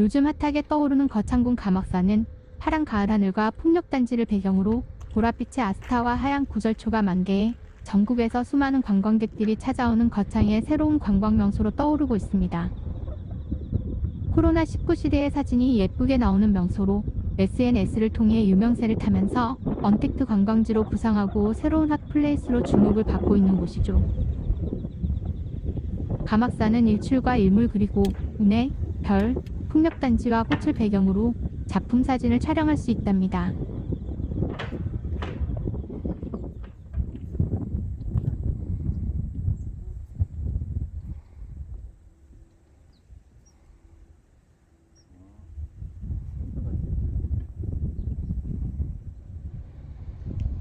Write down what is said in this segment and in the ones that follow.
요즘 핫하게 떠오르는 거창군 가막산은 파란 가을 하늘과 풍력단지를 배경으로 보랏빛의 아스타와 하얀 구절초가 만개해 전국에서 수많은 관광객들이 찾아오는 거창의 새로운 관광 명소로 떠오르고 있습니다. 코로나19 시대의 사진이 예쁘게 나오는 명소로 SNS를 통해 유명세를 타면서 언택트 관광지로 부상하고 새로운 핫플레이스로 주목을 받고 있는 곳이죠. 가막산은 일출과 일몰 그리고 운해, 별, 풍력단지와 꽃을 배경으로 작품 사진을 촬영할 수 있답니다.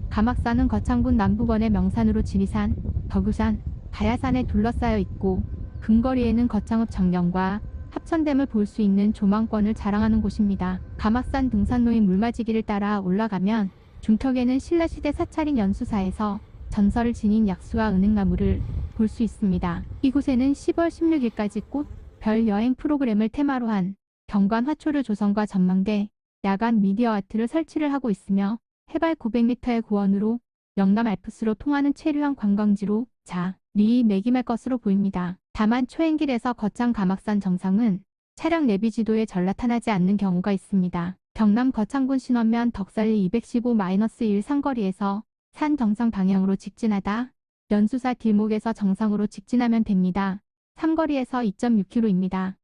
가막산은 거창군 남부권의 명산으로 지리산, 덕유산, 가야산에 둘러싸여 있고 근거리에는 거창읍 정령과 합천댐을 볼 수 있는 조망권을 자랑하는 곳입니다. 가막산 등산로인 물맞이기를 따라 올라가면 중턱에는 신라시대 사찰인 연수사에서 전설을 지닌 약수와 은행나무를 볼 수 있습니다. 이곳에는 10월 16일까지 꽃, 별 여행 프로그램을 테마로 한 경관 화초를 조성과 전망대, 야간 미디어 아트를 설치를 하고 있으며 해발 900m의 고원으로 영남 알프스로 통하는 체류형 관광지로 자, 리 매김할 것으로 보입니다. 다만 초행길에서 거창 가막산 정상은 차량 내비 지도에 전라탄하지 않는 경우가 있습니다. 경남 거창군 신원면 덕살리 215-1 상거리에서 산 정상 방향으로 직진하다 연수사 길목에서 정상으로 직진하면 됩니다. 삼거리에서 2.6km입니다.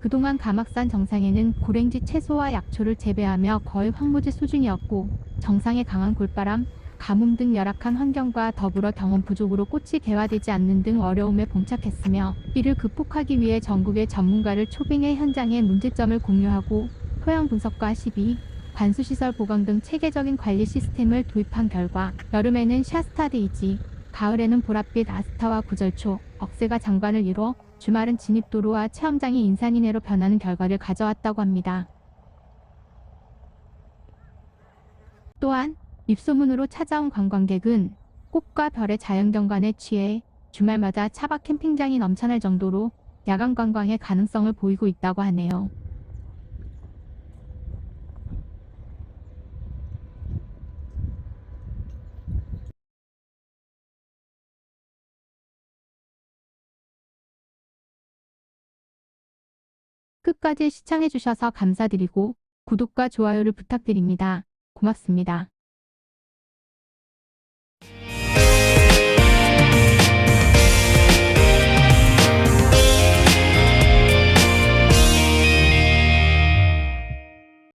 그동안 가막산 정상에는 고랭지 채소와 약초를 재배하며 거의 황무지 수준이었고 정상의 강한 골바람, 가뭄 등 열악한 환경과 더불어 경험 부족으로 꽃이 개화되지 않는 등 어려움에 봉착했으며 이를 극복하기 위해 전국의 전문가를 초빙해 현장의 문제점을 공유하고 토양 분석과 시비, 관수시설 보강 등 체계적인 관리 시스템을 도입한 결과 여름에는 샤스타데이지, 가을에는 보랏빛 아스타와 구절초, 억새가 장관을 이뤄 주말은 진입도로와 체험장이 인산인해로 변하는 결과를 가져왔다고 합니다. 또한 입소문으로 찾아온 관광객은 꽃과 별의 자연경관에 취해 주말마다 차박 캠핑장이 넘쳐날 정도로 야간 관광의 가능성을 보이고 있다고 하네요. 끝까지 시청해주셔서 감사드리고 구독과 좋아요를 부탁드립니다. 고맙습니다.